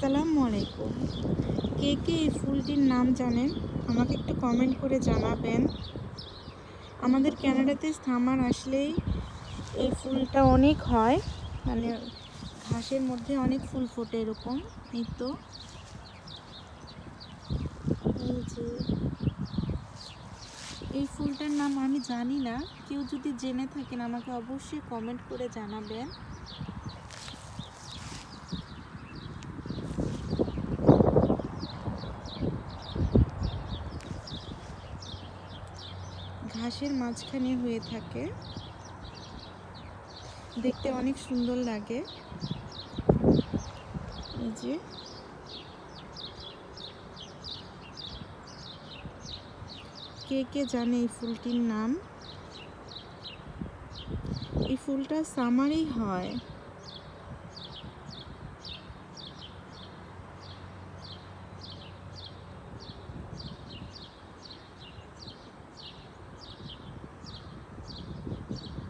আসসালামু আলাইকুম কে কে এই ফুলটির নাম জানেন? আমাকে একটু কমেন্ট করে জানাবেন। আমাদের ক্যানাডাতে সামার আসলেই এই ফুলটা অনেক হয়। মানে ঘাসের মধ্যে অনেক ফুল ফোটে এরকম, এই তো। এই এই ফুলটার নাম আমি জানি না। কেউ যদি জেনে থাকেন, আমাকে অবশ্যই কমেন্ট করে জানাবেন। ঘাসের মাঝখানে হয়ে থাকে। দেখতে অনেক সুন্দর লাগে। এই যে। কে কে জানে এই ফুলটির নাম? এই ফুলটা সামারেই হয়।